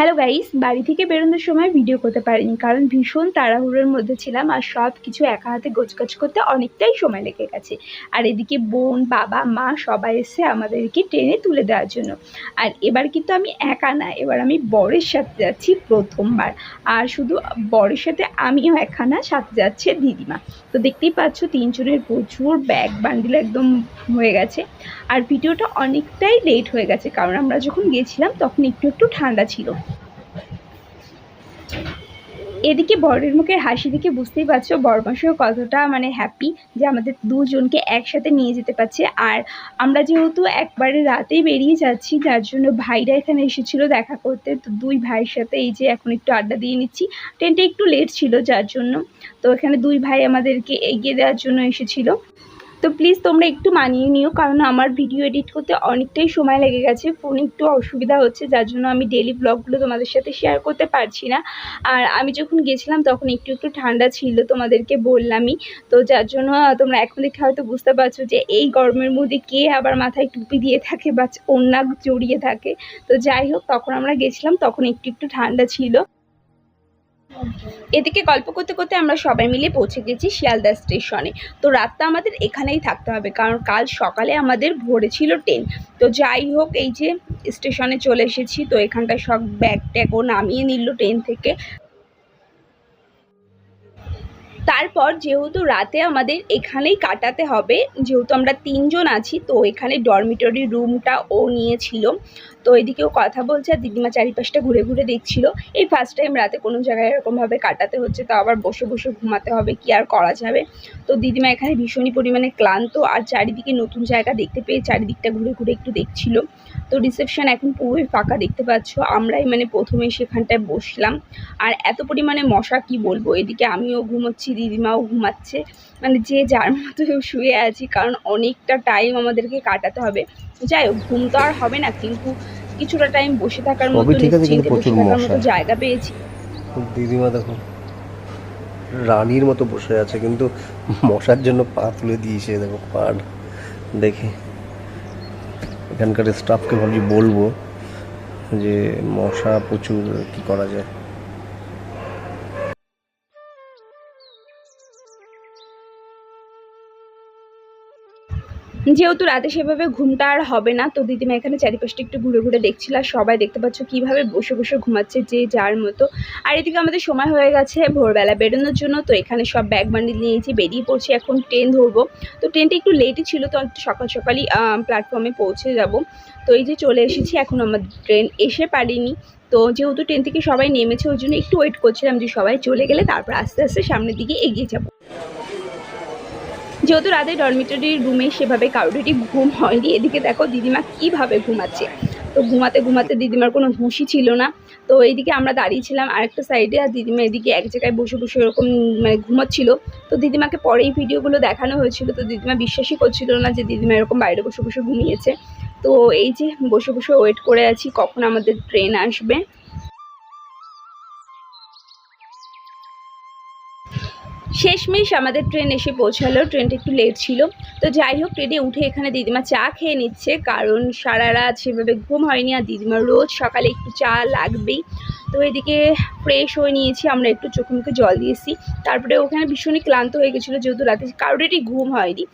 Hello guys বাড়ি থেকে বেরোনোর সময় ভিডিও করতে পারিনি, কারণ ভীষণ তাড়াহুড়োর মধ্যে ছিলাম আর সব কিছু একা হাতে গোছগাছ করতে অনেকটাই সময় লেগে গেছে। আর এদিকে বোন, বাবা, মা সবাই এসে আমাদেরকে ট্রেনে তুলে দেওয়ার জন্য। আর এবার কিন্তু আমি একা না, এবার আমি বরের সাথে যাচ্ছি প্রথমবার। আর শুধু বরের সাথে আমিও একা না, সাথে যাচ্ছে দিদিমা। তো দেখতেই পাচ্ছ, তিনজনের প্রচুর ব্যাগ বান্ডিল একদম হয়ে গেছে। আর ভিডিওটা অনেকটাই লেট হয়ে গেছে, কারণ আমরা যখন গেছিলাম তখন একটু একটু ঠান্ডা ছিল। এদিকে বরের মুখের হাসি দেখে বুঝতেই পারছ বরমাসও কতটা মানে হ্যাপি যে আমাদের দুজনকে একসাথে নিয়ে যেতে পারছে। আর আমরা যেহেতু একবারে রাতেই বেরিয়ে যাচ্ছি, যার জন্য ভাইরা এখানে এসেছিল দেখা করতে। তো দুই ভাইয়ের সাথে এই যে এখন একটু আড্ডা দিয়ে নিচ্ছি। ট্রেনটা একটু লেট ছিল যার জন্য। তো এখানে দুই ভাই আমাদেরকে এগিয়ে দেওয়ার জন্য এসেছিল। তো প্লিজ তোমরা একটু মানিয়ে নিও, কারণ আমার ভিডিও এডিট করতে অনেকটাই সময় লেগে গেছে। ফোনে একটু অসুবিধা হচ্ছে, যার জন্য আমি ডেলি ব্লগগুলো তোমাদের সাথে শেয়ার করতে পারছি না। আর আমি যখন গেছিলাম তখন একটু একটু ঠান্ডা ছিল তোমাদেরকে বললামই। তো যার জন্য তোমরা এখন দেখে হয়তো বুঝতে পারছ যে এই গরমের মধ্যে কে আবার মাথায় টুপি দিয়ে থাকে বা ওড়না জড়িয়ে থাকে। তো যাই হোক, তখন আমরা গেছিলাম, তখন একটু একটু ঠান্ডা ছিল। এদিকে গল্প করতে করতে আমরা সবাই মিলে পৌঁছে গেছি শিয়ালদা স্টেশনে। তো রাতটা আমাদের এখানেই থাকতে হবে, কারণ কাল সকালে আমাদের ভোরে ছিল ট্রেন। তো যাই হোক, এই যে স্টেশনে চলে এসেছি, তো এখানটায় সব ব্যাগ ট্যাগও নামিয়ে নিল ট্রেন থেকে। তারপর যেহেতু রাতে আমাদের এখানেই কাটাতে হবে, যেহেতু আমরা তিনজন আছি, তো এখানে ডরমিটরি রুমটা ও নিয়েছিল। তো এদিকেও কথা বলছে আর দিদিমা চারিপাশটা ঘুরে ঘুরে দেখছিল। এই ফার্স্ট টাইম রাতে কোনো জায়গায় এরকমভাবে কাটাতে হচ্ছে তো আবার বসে বসে ঘুমাতে হবে, কি আর করা যাবে? তো দিদিমা এখানে ভীষণই পরিমাণে ক্লান্ত আর চারিদিকে নতুন জায়গা দেখতে পেয়ে চারিদিকটা ঘুরে ঘুরে একটু দেখছিল। তো রিসেপশন এখন পুরোই ফাঁকা দেখতে পাচ্ছ? আমরাই মানে প্রথমে সেখানটায় বসলাম। আর এত পরিমাণে মশা কি বলব? এদিকে আমিও ঘুমোচ্ছি দিদিমাও ঘুমাচ্ছে। মানে যে যার মতো শুয়ে আছি কারণ অনেকটা টাইম আমাদেরকে কাটাতে হবে। যাই হোক ঘুম তো আর হবে না কিন্তু কিছুটা টাইম বসে থাকার মতো বসে থাকার মতো জায়গা পেয়েছি। দিদিমা দেখো রানীর মতো বসে আছে কিন্তু মশার জন্য পা তুলে দিয়েছে দেখো পা দেখে। এখানকার স্টাফকে ভাবছি বলব যে মশা প্রচুর কি করা যায়। যেহেতু রাতে সেভাবে ঘুমটা আর হবে না, তো দিদিমা এখানে চারিপাশটা একটু ঘুরে ঘুরে দেখছিল আর সবাই দেখতে পাচ্ছ কীভাবে বসে বসে ঘুমাচ্ছে যে যার মতো। আর এদিকে আমাদের সময় হয়ে গেছে ভোরবেলা বেরোনোর জন্য, তো এখানে সব ব্যাগ বান্ডিল নিয়েছি বেরিয়ে পড়ছি। এখন ট্রেন ধরবো। তো ট্রেনটা একটু লেটই ছিল, তো সকাল সকালই প্ল্যাটফর্মে পৌঁছে যাব। তো এই যে চলে এসেছি, এখন আমাদের ট্রেন এসে পারিনি। তো যেহেতু ট্রেন থেকে সবাই নেমেছে, ওই জন্য একটু ওয়েট করছিলাম যে সবাই চলে গেলে, তারপর আস্তে আস্তে সামনের দিকে এগিয়ে যাব। যেহেতু রাতে ডরমিটরির রুমে সেভাবে কারোরই ঘুম হয়নি, এদিকে দেখো দিদিমা কীভাবে ঘুমাচ্ছে। তো ঘুমাতে ঘুমাতে দিদিমার কোনো হুঁশই ছিল না। তো এইদিকে আমরা দাঁড়িয়েছিলাম আরেকটা সাইডে আর দিদিমা এদিকে এক জায়গায় বসে বসে এরকম মানে ঘুমাচ্ছিল। তো দিদিমাকে পরে এই ভিডিওগুলো দেখানো হয়েছিল। তো দিদিমা বিশ্বাসই করছিল না যে দিদিমা এরকম বাইরে বসে বসে ঘুমিয়েছে। তো এই যে বসে বসে ওয়েট করে আছি, কখন আমাদের ট্রেন আসবে। শেষমেশ আমাদের ট্রেন এসে পৌঁছালো। ট্রেনটা একটু লেট ছিল। তো যাই হোক ট্রেনে উঠে এখানে দিদিমা চা খেয়ে নিচ্ছে। কারণ সারা রাত সেভাবে ঘুম হয়নি আর দিদিমার রোজ সকালে একটু চা লাগবেই। তো এদিকে ফ্রেশ হয়ে নিয়েছি, আমরা একটু চোখে মুখে জল দিয়েছি। তারপরে ওখানে ভীষণই ক্লান্ত হয়ে গেছিল, যেহেতু রাতে কারোরই ঘুম হয়নি।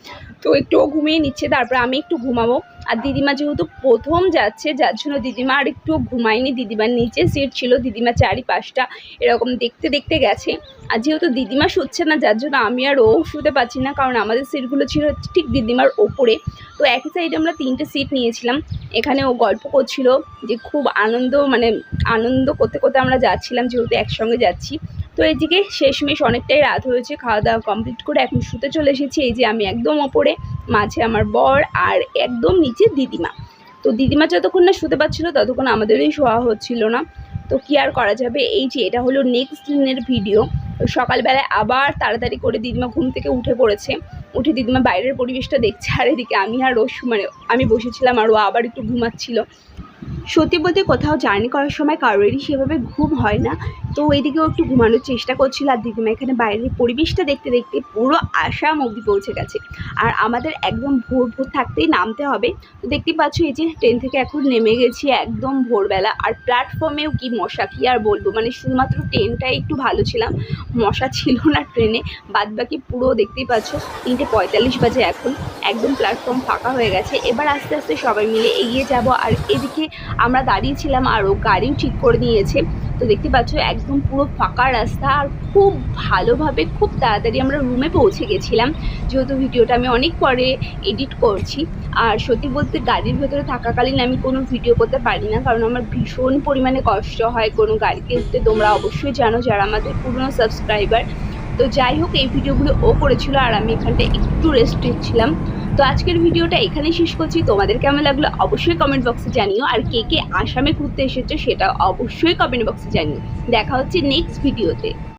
তো একটু ঘুমিয়ে নিচ্ছে, তারপরে আমি একটু ঘুমাবো। আর দিদিমা যেহেতু প্রথম যাচ্ছে, যার জন্য দিদিমা আর একটু ঘুমায়নি। দিদিমার নিচে সিট ছিল, দিদিমা চারিপাশটা এরকম দেখতে দেখতে গেছে। আর যেহেতু দিদিমা শুচ্ছে না, যার জন্য আমি আর ও শুতে পারছি না, কারণ আমাদের সিটগুলো ছিল ঠিক দিদিমার ওপরে। তো একই সাইডে আমরা তিনটে সিট নিয়েছিলাম। এখানে ও গল্প করছিল যে খুব আনন্দ মানে আনন্দ করতে করতে আমরা যাচ্ছিলাম, যেহেতু একসঙ্গে যাচ্ছি। তো এদিকে শেষমেশ অনেকটাই রাত হয়েছে খাওয়া দাওয়া কমপ্লিট করে এখন শুতে চলে এসেছি। এই যে আমি একদম ওপরে, মাঝে আমার বর আর একদম নিচে দিদিমা। তো দিদিমা যতক্ষণ না শুতে পারছিল ততক্ষণ আমাদেরই শোয়া হচ্ছিল না। তো কি আর করা যাবে? এই যে এটা হলো নেক্সট দিনের ভিডিও সকালবেলায় আবার তাড়াতাড়ি করে দিদিমা ঘুম থেকে উঠে পড়েছে। উঠে দিদিমা বাইরের পরিবেশটা দেখছে, আর এদিকে আমি আর ও মানে আমি বসেছিলাম আর ও আবার একটু ঘুমাচ্ছিল। সত্যি বলতে কোথাও জার্নি করার সময় কারোরই সেভাবে ঘুম হয় না। তো এইদিকেও একটু ঘুমানোর চেষ্টা করছিল আর দিদিমা এখানে বাইরের পরিবেশটা দেখতে দেখতে পুরো আসাম অবধি পৌঁছে গেছে। আর আমাদের একদম ভোর ভোর থাকতেই নামতে হবে। তো দেখতেই পাচ্ছ এই যে ট্রেন থেকে এখন নেমে গেছি একদম ভোরবেলা। আর প্ল্যাটফর্মেও কি মশা, কি আর বলব? মানে শুধুমাত্র ট্রেনটাই একটু ভালো ছিলাম। মশা ছিল না ট্রেনে বাদ বাকি পুরো দেখতেই পাচ্ছ তিনটে পঁয়তাল্লিশ বাজে এখন। একদম প্ল্যাটফর্ম ফাঁকা হয়ে গেছে। এবার আস্তে আস্তে সবাই মিলে এগিয়ে যাব। আর এদিকে আমরা দাঁড়িয়েছিলাম আর ও গাড়িও ঠিক করে নিয়েছে। তো দেখতে পাচ্ছ, একদম পুরো ফাঁকা রাস্তা আর খুব ভালোভাবে খুব তাড়াতাড়ি আমরা রুমে পৌঁছে গেছিলাম। যেহেতু ভিডিওটা আমি অনেক পরে এডিট করছি। আর সত্যি বলতে গাড়ির ভেতরে থাকাকালীন আমি কোনো ভিডিও করতে পারি না, কারণ আমার ভীষণ পরিমাণে কষ্ট হয় কোনো গাড়িতে উঠতে তোমরা অবশ্যই জানো যারা আমাদের পুরনো সাবস্ক্রাইবার তো যাই হোক, এই ভিডিওগুলো ও করেছিল আর আমি এখানটা একটু রেস্ট ছিলাম তো আজকের ভিডিওটা এখানেই শেষ করছি। তোমাদের কেমন লাগল অবশ্যই কমেন্ট বক্সে জানিও। আর কে কে আসামে ঘুরতে এসেছ সেটা অবশ্যই কমেন্ট বক্সে জানিও। দেখা হচ্ছে নেক্সট ভিডিওতে